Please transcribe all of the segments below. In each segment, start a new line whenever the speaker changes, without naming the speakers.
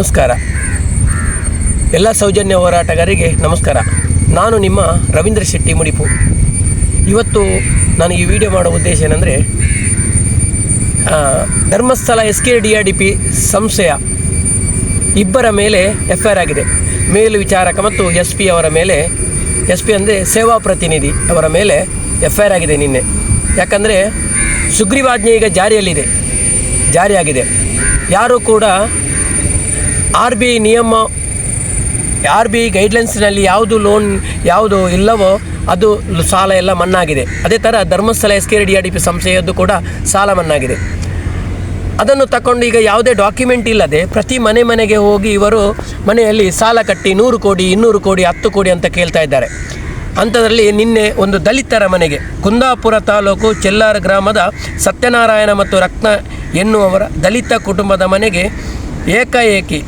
ನಮಸ್ಕಾರ. ಎಲ್ಲ ಸೌಜನ್ಯ ಹೋರಾಟಗಾರರಿಗೆ ನಮಸ್ಕಾರ. ನಾನು ನಿಮ್ಮ ರವೀಂದ್ರ ಶೆಟ್ಟಿ ಮುಡಿಪು. ಇವತ್ತು ನಾನು ಈ ವಿಡಿಯೋ ಮಾಡೋ ಉದ್ದೇಶ ಏನಂದರೆ Dharmasthala S K D R D P ಸಂಸ್ಥೆಯ ಇಬ್ಬರ ಮೇಲೆ ಎಫ್ ಐ ಆರ್ ಆಗಿದೆ ಮೇಲ್ವಿಚಾರಕ ಮತ್ತು ಎಸ್ ಪಿ ಅವರ ಮೇಲೆ, ಎಸ್ ಪಿ ಅಂದರೆ ಸೇವಾ ಪ್ರತಿನಿಧಿ ಅವರ ಮೇಲೆ ಎಫ್ ಐ ಆರ್ ಆಗಿದೆ ನಿನ್ನೆ. ಯಾಕಂದರೆ ಸುಗ್ರೀವಾಜ್ಞೆ ಈಗ ಜಾರಿಯಲ್ಲಿದೆ. ಜಾರಿಯಾಗಿದೆ. ಯಾರೂ ಕೂಡ ಆರ್ ಬಿ ನಿಯಮ, ಆರ್ ಬಿ ಐ ಗೈಡ್ಲೈನ್ಸ್ನಲ್ಲಿ ಯಾವುದು ಲೋನ್ ಯಾವುದು ಇಲ್ಲವೋ ಅದು ಸಾಲ ಎಲ್ಲ ಮನ್ನಾಗಿದೆ. ಅದೇ ಥರ Dharmasthala S K D R D P ಸಂಸ್ಥೆಯದ್ದು ಕೂಡ ಸಾಲ ಮನ್ನಾಗಿದೆ. ಅದನ್ನು ತಗೊಂಡು ಈಗ ಯಾವುದೇ ಡಾಕ್ಯುಮೆಂಟ್ ಇಲ್ಲದೆ ಪ್ರತಿ ಮನೆ ಮನೆಗೆ ಹೋಗಿ ಇವರು ಮನೆಯಲ್ಲಿ ಸಾಲ ಕಟ್ಟಿ ನೂರು ಕೋಟಿ ಇನ್ನೂರು ಕೋಟಿ ಹತ್ತು ಕೋಟಿ ಅಂತ ಕೇಳ್ತಾ ಇದ್ದಾರೆ. ಅಂಥದ್ರಲ್ಲಿ ನಿನ್ನೆ ಒಂದು ದಲಿತರ ಮನೆಗೆ ಕುಂದಾಪುರ ತಾಲೂಕು ಚೆಲ್ಲಾರ ಗ್ರಾಮದ ಸತ್ಯನಾರಾಯಣ ಮತ್ತು ರತ್ನ ಎನ್ನುವವರ ದಲಿತ ಕುಟುಂಬದ ಮನೆಗೆ ಏಕಾಏಕಿ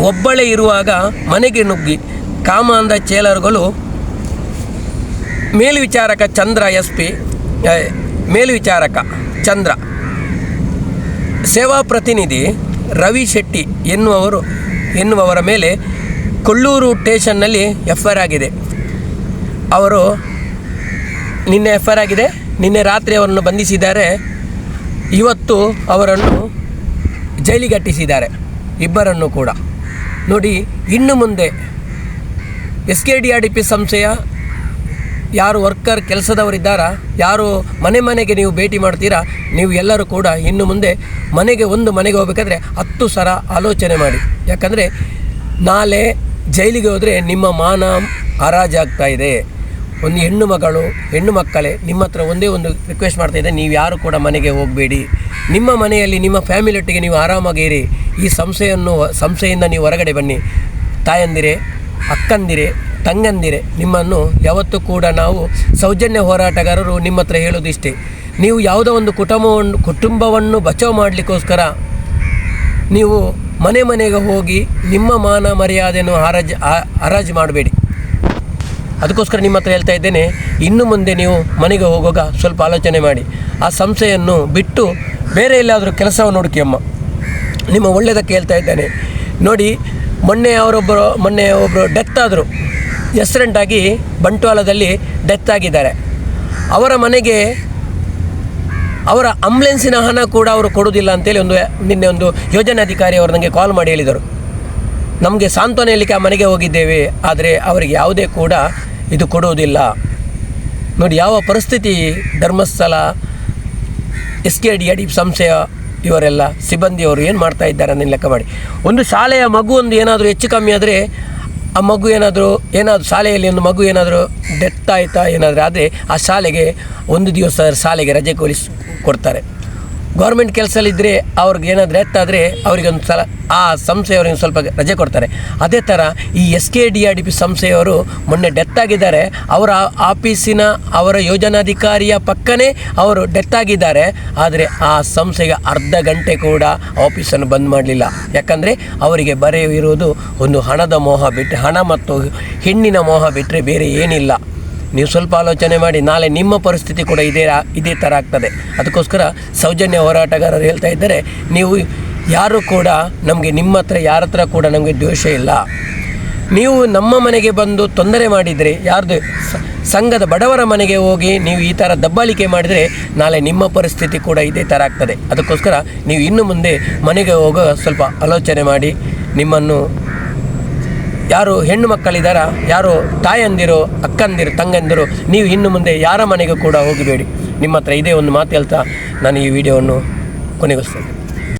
ಒಬ್ಬಳೇ ಇರುವಾಗ ಮನೆಗೆ ನುಗ್ಗಿ ಕಾಮಾಂದ ಚೇಲರ್ಗಳು ಮೇಲ್ವಿಚಾರಕ ಚಂದ್ರ ಎಸ್ ಪಿ ಮೇಲ್ವಿಚಾರಕ ಚಂದ್ರ. ಸೇವಾ ಪ್ರತಿನಿಧಿ ರವಿ ಶೆಟ್ಟಿ ಎನ್ನುವರು ಎನ್ನುವವರ ಮೇಲೆ ಕೊಲ್ಲೂರು ಸ್ಟೇಷನ್ನಲ್ಲಿ ಎಫ್ ಐ ಆಗಿದೆ. ಅವರು ನಿನ್ನೆ ಎಫ್ ಐ ಆಗಿದೆ. ನಿನ್ನೆ ರಾತ್ರಿ ಅವರನ್ನು ಬಂಧಿಸಿದ್ದಾರೆ. ಇವತ್ತು ಅವರನ್ನು ಜೈಲಿಗಟ್ಟಿಸಿದ್ದಾರೆ. ಇಬ್ಬರನ್ನು ಕೂಡ. ನೋಡಿ, ಇನ್ನು ಮುಂದೆ S K D R D P ಸಂಸ್ಥೆಯ ಯಾರು ವರ್ಕರ್ ಕೆಲಸದವರಿದ್ದಾರಾ, ಯಾರು ಮನೆ ಮನೆಗೆ ನೀವು ಭೇಟಿ ಮಾಡ್ತೀರಾ, ನೀವು ಎಲ್ಲರೂ ಕೂಡ ಇನ್ನು ಮುಂದೆ ಮನೆಗೆ ಒಂದು ಮನೆಗೆ ಹೋಗ್ಬೇಕಾದ್ರೆ ಹತ್ತು ಸಲ ಆಲೋಚನೆ ಮಾಡಿ. ಯಾಕಂದರೆ ನಾಳೆ ಜೈಲಿಗೆ ಹೋದರೆ ನಿಮ್ಮ ಮಾನ ಹರಾಜಾಗ್ತಾ ಇದೆ. ಒಂದು ಹೆಣ್ಣು ಮಗಳು, ಹೆಣ್ಣು ಮಕ್ಕಳೇ, ನಿಮ್ಮ ಹತ್ರ ಒಂದೇ ಒಂದು ರಿಕ್ವೆಸ್ಟ್ ಮಾಡ್ತಾ ಇದ್ದೆ ನೀವು ಯಾರು ಕೂಡ ಮನೆಗೆ ಹೋಗಬೇಡಿ. ನಿಮ್ಮ ಮನೆಯಲ್ಲಿ ನಿಮ್ಮ ಫ್ಯಾಮಿಲಿ ಒಟ್ಟಿಗೆ ನೀವು ಆರಾಮಾಗಿ ಇರಿ. ಈ ಸಂಸ್ಥೆಯನ್ನು ಸಂಸ್ಥೆಯಿಂದ ನೀವು ಹೊರಗಡೆ ಬನ್ನಿ. ತಾಯಂದಿರೆ, ಅಕ್ಕಂದಿರೆ, ತಂಗಂದಿರೆ, ನಿಮ್ಮನ್ನು ಯಾವತ್ತೂ ಕೂಡ ನಾವು ಸೌಜನ್ಯ ಹೋರಾಟಗಾರರು ನಿಮ್ಮ ಹತ್ರ ಹೇಳೋದು ಇಷ್ಟೇ. ನೀವು ಯಾವುದೋ ಒಂದು ಕುಟುಂಬವನ್ನು ಕುಟುಂಬವನ್ನು ಬಚಾವ್ ಮಾಡಲಿಕ್ಕೋಸ್ಕರ ನೀವು ಮನೆ ಮನೆಗೆ ಹೋಗಿ ನಿಮ್ಮ ಮಾನ ಮರ್ಯಾದೆಯನ್ನು ಹರಾಜು ಹರಾಜು ಮಾಡಬೇಡಿ. ಅದಕ್ಕೋಸ್ಕರ ನಿಮ್ಮ ಹತ್ರ ಹೇಳ್ತಾ ಇದ್ದೇನೆ, ಇನ್ನು ಮುಂದೆ ನೀವು ಮನೆಗೆ ಹೋಗುವಾಗ ಸ್ವಲ್ಪ ಆಲೋಚನೆ ಮಾಡಿ. ಆ ಸಂಸ್ಥೆಯನ್ನು ಬಿಟ್ಟು ಬೇರೆ ಎಲ್ಲಾದರೂ ಕೆಲಸವನ್ನು ಹುಡುಕಿ ಅಮ್ಮ. ನಿಮ್ಮ ಒಳ್ಳೆಯದಕ್ಕೆ ಹೇಳ್ತಾ ಇದ್ದೇನೆ. ನೋಡಿ, ಮೊನ್ನೆ ಅವರೊಬ್ಬರು, ಮೊನ್ನೆ ಒಬ್ಬರು ಡೆತ್ ಆದರು. ಆಗಿ ಬಂಟ್ವಾಳದಲ್ಲಿ ಡೆತ್ ಆಗಿದ್ದಾರೆ. ಅವರ ಮನೆಗೆ ಅವರ ಆಂಬುಲೆನ್ಸಿನ ಹಣ ಕೂಡ ಅವರು ಕೊಡುವುದಿಲ್ಲ ಅಂತೇಳಿ ಒಂದು, ನಿನ್ನೆ ಒಂದು ಯೋಜನಾಧಿಕಾರಿ ಅವರು ನನಗೆ ಕಾಲ್ ಮಾಡಿ ಹೇಳಿದರು. ನಮಗೆ ಸಾಂತ್ವನ ಹೇಳಲಿಕ್ಕೆ ಆ ಮನೆಗೆ ಹೋಗಿದ್ದೇವೆ, ಆದರೆ ಅವರಿಗೆ ಯಾವುದೇ ಕೂಡ ಇದು ಕೊಡುವುದಿಲ್ಲ. ನೋಡಿ, ಯಾವ ಪರಿಸ್ಥಿತಿ, Dharmasthala S K D D ಸಂಸ್ಥೆಯ ಇವರೆಲ್ಲ ಸಿಬ್ಬಂದಿಯವರು ಏನು ಮಾಡ್ತಾ ಇದ್ದಾರೆ ಅನ್ನೋ ಲೆಕ್ಕ ಮಾಡಿ. ಒಂದು ಶಾಲೆಯ ಮಗು ಒಂದು ಏನಾದರೂ ಹೆಚ್ಚು ಕಮ್ಮಿ ಆದರೆ ಆ ಮಗು ಏನಾದರೂ ಏನಾದರೂ ಶಾಲೆಯಲ್ಲಿ ಒಂದು ಮಗು ಏನಾದರೂ ಡೆತ್ ಆಯಿತಾ ಏನಾದರೂ ಆದರೆ ಆ ಶಾಲೆಗೆ ಒಂದು ದಿವಸ ಶಾಲೆಗೆ ರಜೆ ಕೊಡಿಸ್ ಕೊಡ್ತಾರೆ. ಗೌರ್ಮೆಂಟ್ ಕೆಲಸದಲ್ಲಿದ್ದರೆ ಅವ್ರಿಗೆ ಏನಾದರೂ ಎತ್ತಾದರೆ ಆದರೆ ಅವರಿಗೆ ಒಂದು ಸಲ ಆ ಸಂಸ್ಥೆಯವರಿಗೆ ಸ್ವಲ್ಪ ರಜೆ ಕೊಡ್ತಾರೆ. ಅದೇ ಥರ ಈ S K D R D P ಸಂಸ್ಥೆಯವರು ಮೊನ್ನೆ ಡೆತ್ ಆಗಿದ್ದಾರೆ. ಅವರ ಆಫೀಸಿನ ಅವರ ಯೋಜನಾಧಿಕಾರಿಯ ಪಕ್ಕನೇ ಅವರು ಡೆತ್ ಆಗಿದ್ದಾರೆ. ಆದರೆ ಆ ಸಂಸ್ಥೆಗೆ ಅರ್ಧ ಗಂಟೆ ಕೂಡ ಆಫೀಸನ್ನು ಬಂದ್ ಮಾಡಲಿಲ್ಲ. ಯಾಕಂದರೆ ಅವರಿಗೆ ಬರೆಯುವುದು ಒಂದು ಹಣದ ಮೋಹ ಬಿಟ್ಟರೆ ಹಣ ಮತ್ತು ಹೆಣ್ಣಿನ ಮೋಹ ಬಿಟ್ಟರೆ ಬೇರೆ ಏನಿಲ್ಲ. ನೀವು ಸ್ವಲ್ಪ ಆಲೋಚನೆ ಮಾಡಿ, ನಾಳೆ ನಿಮ್ಮ ಪರಿಸ್ಥಿತಿ ಕೂಡ ಇದೇ ಇದೇ ಥರ ಆಗ್ತದೆ. ಅದಕ್ಕೋಸ್ಕರ ಸೌಜನ್ಯ ಹೋರಾಟಗಾರರು ಹೇಳ್ತಾ ಇದ್ದಾರೆ, ನೀವು ಯಾರು ಕೂಡ ನಮಗೆ ನಿಮ್ಮ ಹತ್ರ, ಯಾರ ಹತ್ರ ಕೂಡ ನಮಗೆ ದ್ವೇಷ ಇಲ್ಲ. ನೀವು ನಮ್ಮ ಮನೆಗೆ ಬಂದು ತೊಂದರೆ ಮಾಡಿದರೆ, ಯಾರ್ದು ಸಂಘದ ಬಡವರ ಮನೆಗೆ ಹೋಗಿ ನೀವು ಈ ಥರ ದಬ್ಬಾಳಿಕೆ ಮಾಡಿದರೆ, ನಾಳೆ ನಿಮ್ಮ ಪರಿಸ್ಥಿತಿ ಕೂಡ ಇದೇ ಥರ ಆಗ್ತದೆ. ಅದಕ್ಕೋಸ್ಕರ ನೀವು ಇನ್ನು ಮುಂದೆ ಮನೆಗೆ ಹೋಗೋ ಸ್ವಲ್ಪ ಆಲೋಚನೆ ಮಾಡಿ, ನಿಮ್ಮನ್ನು ಯಾರು ಹೆಣ್ಣು ಮಕ್ಕಳಿದ್ದಾರ ಯಾರು ತಾಯಂದಿರು, ಅಕ್ಕಂದಿರು, ತಂಗಂದಿರು, ನೀವು ಇನ್ನು ಮುಂದೆ ಯಾರ ಮನೆಗೂ ಕೂಡ ಹೋಗಬೇಡಿ. ನಿಮ್ಮ ಹತ್ರ ಇದೇ ಒಂದು ಮಾತು ಹೇಳ್ತಾ ನಾನು ಈ ವಿಡಿಯೋವನ್ನು ಕೊನೆಗೊಳಿಸ್ತೇನೆ.